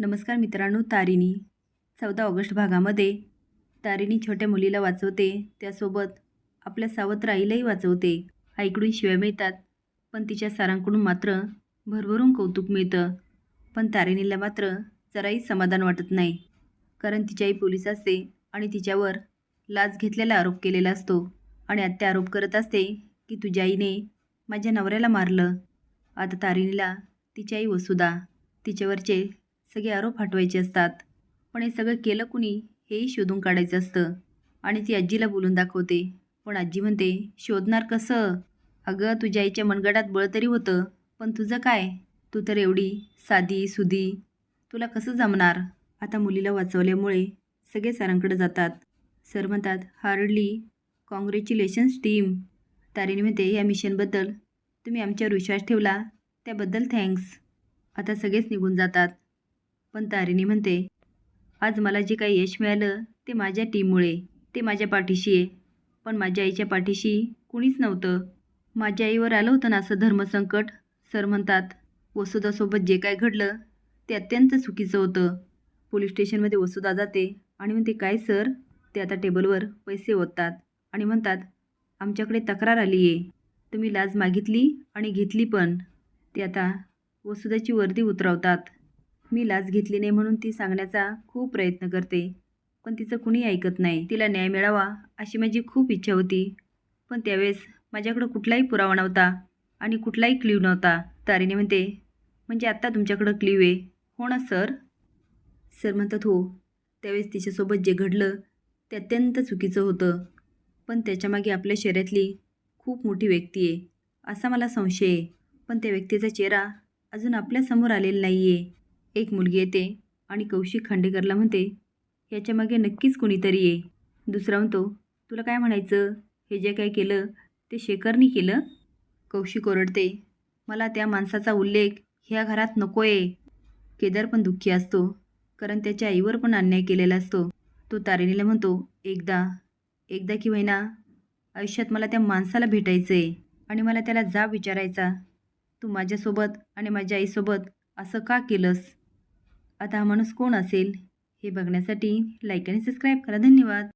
नमस्कार मित्रांनो तारिणी. चौदा ऑगस्ट भागामध्ये तारिणी छोट्या मुलीला वाचवते. त्यासोबत आपल्या सावत्र आईलाही वाचवते. आईकडून शिव्या मिळतात पण तिच्या सारांकडून मात्र भरभरून कौतुक मिळतं. पण तारिणीला मात्र जराही समाधान वाटत नाही कारण तिची आई पोलीस असते आणि तिच्यावर लाच घेतलेला आरोप केलेला असतो. आणि आत्या आरोप करत असते की तुझ्या आईने माझ्या नवऱ्याला मारलं. आता तारिणीला तिची आई वसुधा तिच्यावरचे सगळे आरोप हटवायचे असतात. पण हे सगळं केलं कुणी? हेही शोधून काढायचं असतं. आणि ती आजीला बोलून दाखवते. पण आजी म्हणते शोधणार कसं? अगं तुझ्या आईच्या मनगडात बळ तरी होतं. पण तुझं काय? तू तर एवढी साधी सुधी. तुला कसं जमणार? आता मुलीला वाचवल्यामुळे सगळे सरांकडे जातात. सर म्हणतात हार्डली कॉंग्रॅच्युलेशन्स टीम. तारिणी म्हणते या मिशनबद्दल. तुम्ही आमच्यावर विश्वास ठेवला. त्याबद्दल थँक्स. आता सगळेच निघून जातात. पण तारिणी म्हणते आज मला जे काही यश मिळालं ते माझ्या टीममुळे ते माझ्या पाठीशी आहे. पण माझ्या आईच्या पाठीशी कुणीच नव्हतं. माझ्या आईवर आलं होतं ना असं धर्मसंकट? सर म्हणतात वसुधासोबत जे काय घडलं ते अत्यंत चुकीचं होतं. पोलीस स्टेशनमध्ये वसुधा जाते आणि म्हणते काय सर? ते आता टेबलवर पैसे ओततात. आणि म्हणतात आमच्याकडे तक्रार आली आहे. तुम्ही लाज मागितली आणि घेतली पण. ते आता वसुधाची वर्दी उतरवतात. मी लाच घेतली नाही म्हणून ती सांगण्याचा खूप प्रयत्न करते. पण तिचं कुणी ऐकत नाही. तिला न्याय मिळावा अशी माझी खूप इच्छा होती. पण त्यावेळेस माझ्याकडं कुठलाही पुरावा नव्हता आणि कुठलाही क्ल्यू नव्हता. तारीने म्हणते म्हणजे आत्ता तुमच्याकडं क्ल्यू आहे? हो ना सर? सर म्हणतात हो. त्यावेळेस तिच्यासोबत जे घडलं ते अत्यंत चुकीचं होतं. पण त्याच्यामागे आपल्या शरीरातली खूप मोठी व्यक्ती आहे. असा मला संशय आहे. पण त्या व्यक्तीचा चेहरा अजून आपल्यासमोर आलेला नाही आहे एक मुलगी येते आणि कौशिक खांडेकरला म्हणते याच्यामागे नक्कीच कोणीतरी ये. दुसरा म्हणतो तुला काय म्हणायचं? हे जे काय केलं ते शेखरनी केलं? कौशिक ओरडते मला त्या माणसाचा उल्लेख ह्या घरात नको आहे केदार पण दुःखी असतो कारण त्याच्या आईवर पण अन्याय केलेला असतो. तो तारिणीला म्हणतो एकदा एकदा की होईना आयुष्यात मला त्या माणसाला भेटायचं आहे आणि मला त्याला जा विचारायचा. तू माझ्यासोबत आणि माझ्या आईसोबत असं का केलंस? आता हा माणूस कोण असेल हे बघण्यासाठी लाईक आणि सबस्क्राईब करा. धन्यवाद.